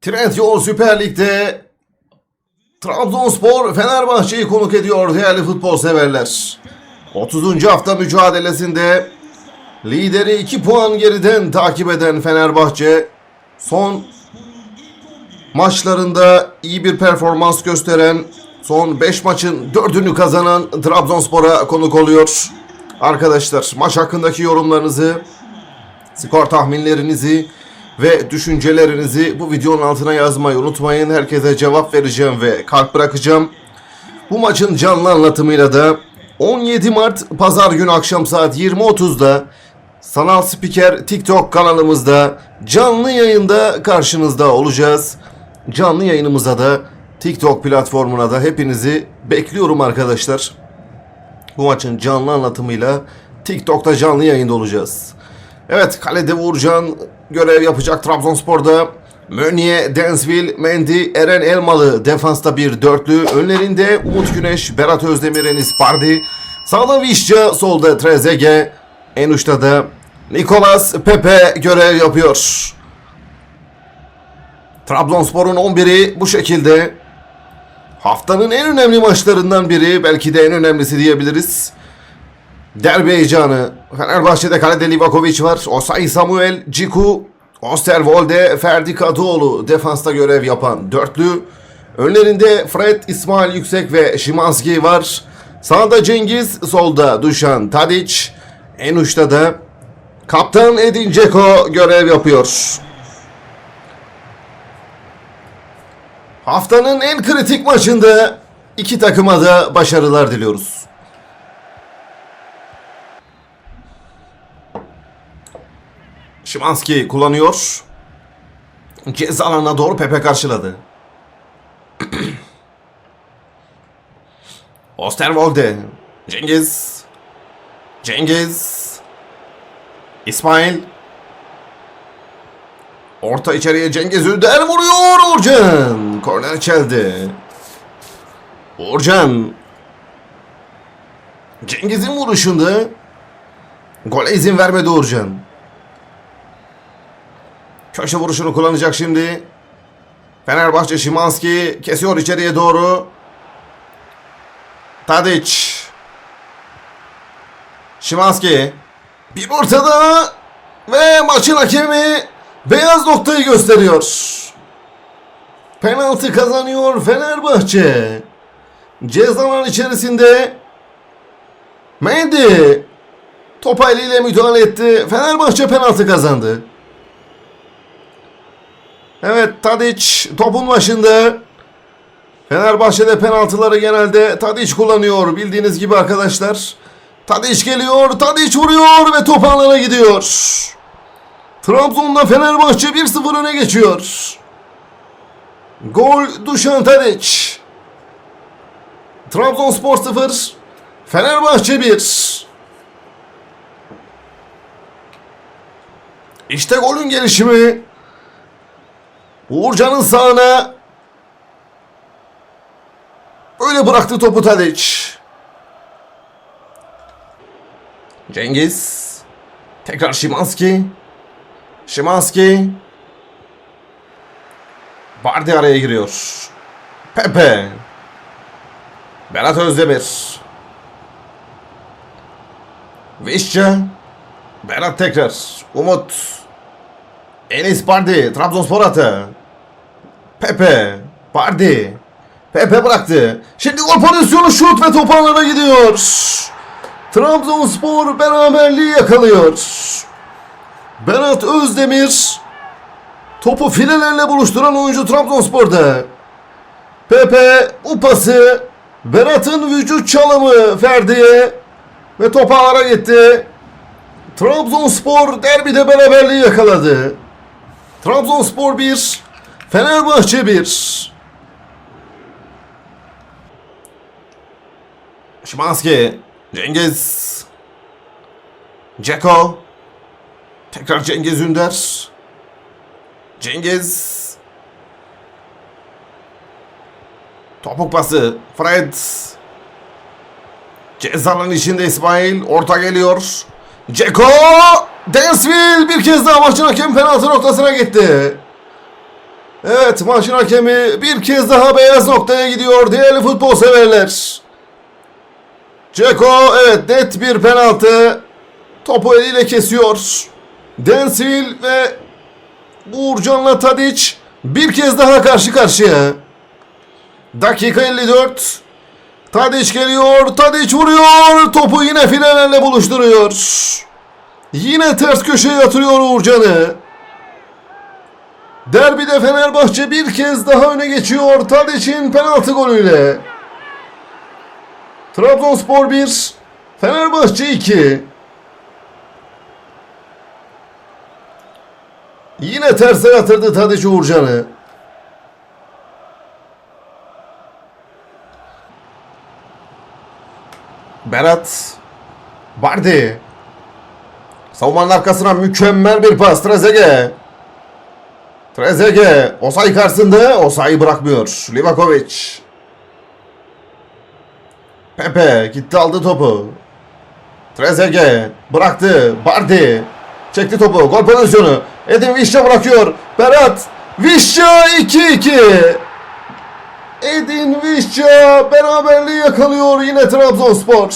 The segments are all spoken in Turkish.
Trendyol Süper Lig'de Trabzonspor Fenerbahçe'yi konuk ediyor değerli futbol severler. 30. hafta mücadelesinde lideri 2 puan geriden takip eden Fenerbahçe son maçlarında iyi bir performans gösteren son 5 maçın 4'ünü kazanan Trabzonspor'a konuk oluyor. Arkadaşlar maç hakkındaki yorumlarınızı skor tahminlerinizi ve düşüncelerinizi bu videonun altına yazmayı unutmayın. Herkese cevap vereceğim ve kalp bırakacağım. Bu maçın canlı anlatımıyla da 17 Mart Pazar günü akşam saat 20.30'da Sanal Spiker TikTok kanalımızda canlı yayında karşınızda olacağız. Canlı yayınımıza da TikTok platformuna da hepinizi bekliyorum arkadaşlar. Bu maçın canlı anlatımıyla TikTok'ta canlı yayında olacağız. Evet kalede Uğurcan görev yapacak Trabzonspor'da. Meunier, Densville, Mendy, Eren Elmalı defansta bir dörtlü. Önlerinde Umut Güneş, Berat Özdemir, Enis Pardi. Sağda Vişça, solda Trezeguet. En uçta da Nicolas Pepe görev yapıyor. Trabzonspor'un 11'i bu şekilde. Haftanın en önemli maçlarından biri, belki de en önemlisi diyebiliriz. Derbi heyecanı. Fenerbahçe'de kalede Livakovic var. Osayi Samuel, Ciku, Osterwolde, Ferdi Kadıoğlu defansta görev yapan dörtlü. Önlerinde Fred, İsmail Yüksek ve Şimanski var. Sağda Cengiz, solda Dušan Tadic. En uçta da Kaptan Edin Dzeko görev yapıyor. Haftanın en kritik maçında iki takıma da başarılar diliyoruz. Şimanski kullanıyor. Ceza alanına doğru Pepe karşıladı. Osterwolde. Cengiz. Cengiz. İsmail. Orta içeriye Cengiz Ünder vuruyor Uğurcan. Korner çeldi. Uğurcan. Cengiz'in vuruşunda gole izin vermedi Uğurcan. Köşe vuruşunu kullanacak şimdi. Fenerbahçe Şimanski kesiyor içeriye doğru. Tadic. Şimanski. Bir ortada ve maçın hakemi beyaz noktayı gösteriyor. Penaltı kazanıyor Fenerbahçe. Cezalar içerisinde Mendy topa eliyle müdahale etti. Fenerbahçe penaltı kazandı. Evet Tadic topun başında. Fenerbahçe'de penaltıları genelde Tadic kullanıyor bildiğiniz gibi arkadaşlar. Tadic geliyor, Tadic vuruyor ve top ağlara gidiyor. Trabzon'da Fenerbahçe 1-0 öne geçiyor. Gol Dušan Tadic. Trabzonspor 0, Fenerbahçe 1. İşte golün gelişimi. Uğurcan'ın sağına öyle bıraktı topu Tadic. Cengiz. Tekrar Şimanski. Şimanski. Bardi araya giriyor. Pepe. Berat Özdemir. Vişça. Berat tekrar. Umut. Enis Bardi. Trabzonspor atı. Pepe. Bardi. Pepe bıraktı. Şimdi gol pozisyonu şut ve top ağlara gidiyor. Trabzonspor beraberliği yakalıyor. Berat Özdemir topu filelerle buluşturan oyuncu Trabzonspor'da. Pepe bu pası Berat'ın vücut çalımı Ferdi'ye ve top ağlara gitti. Trabzonspor derbide beraberliği yakaladı. Trabzonspor 1, Fenerbahçe 1. Şimanski, Cengiz, Ceko, tekrar Cengiz Ünder, Cengiz, topuk pası, Fred, Cezanın içinde İsmail, orta geliyor, Ceko, Densville bir kez daha maçın hakem penaltı noktasına gitti. Evet maçın hakemi bir kez daha beyaz noktaya gidiyor değerli futbol severler. Ceko evet net bir penaltı. Topu eliyle kesiyor. Densil ve Uğurcan'la Tadic bir kez daha karşı karşıya. Dakika 54. Tadic geliyor. Tadic vuruyor. Topu yine filelerle buluşturuyor. Yine ters köşeye yatırıyor Uğurcan'ı. Derbide Fenerbahçe bir kez daha öne geçiyor Tadic'in penaltı golüyle. Trabzonspor 1, Fenerbahçe 2. Yine terse yatırdı Tadic Uğurcan'ı. Berat Bardi Savunmanın arkasına mükemmel bir pas Trezeguet Trezeguet Osay karşısında Osay'ı bırakmıyor. Livakovic. Pepe gitti aldı topu. Trezeguet bıraktı Bardi çekti topu gol pozisyonu. Edin Vişça bırakıyor Berat Vişça 2-2 Edin Vişça beraberliği yakalıyor yine Trabzonspor.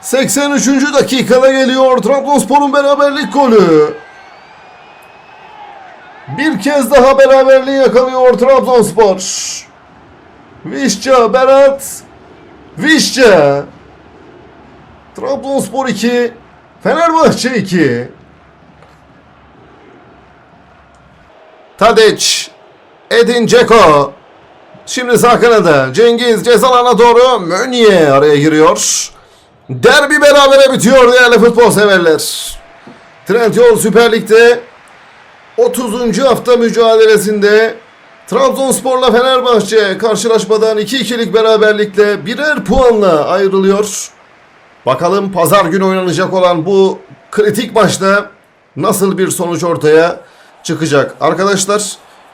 83. dakikada geliyor Trabzonspor'un beraberlik golü bir kez daha beraberliği yakalıyor Trabzonspor. Vişça, Berat, Vişça. Trabzonspor 2, Fenerbahçe 2. Tadic, Edin Dzeko. Şimdi sağ kanada Cengiz cezalarına doğru Mönye araya giriyor. Derbi berabere bitiyor değerli futbol severler. Trendyol Süper Lig'de 30. hafta mücadelesinde Trabzonspor'la Fenerbahçe karşılaşmadan 2-2'lik beraberlikle birer puanla ayrılıyor. Bakalım pazar günü oynanacak olan bu kritik maçta nasıl bir sonuç ortaya çıkacak. Arkadaşlar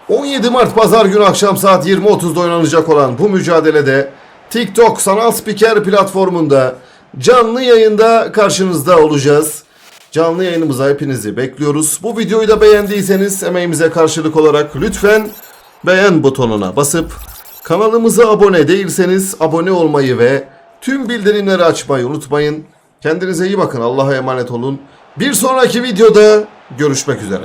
17 Mart pazar günü akşam saat 20.30'da oynanacak olan bu mücadelede TikTok sanal spiker platformunda canlı yayında karşınızda olacağız. Canlı yayınımıza hepinizi bekliyoruz. Bu videoyu da beğendiyseniz emeğimize karşılık olarak lütfen beğen butonuna basıp kanalımıza abone değilseniz abone olmayı ve tüm bildirimleri açmayı unutmayın. Kendinize iyi bakın. Allah'a emanet olun. Bir sonraki videoda görüşmek üzere.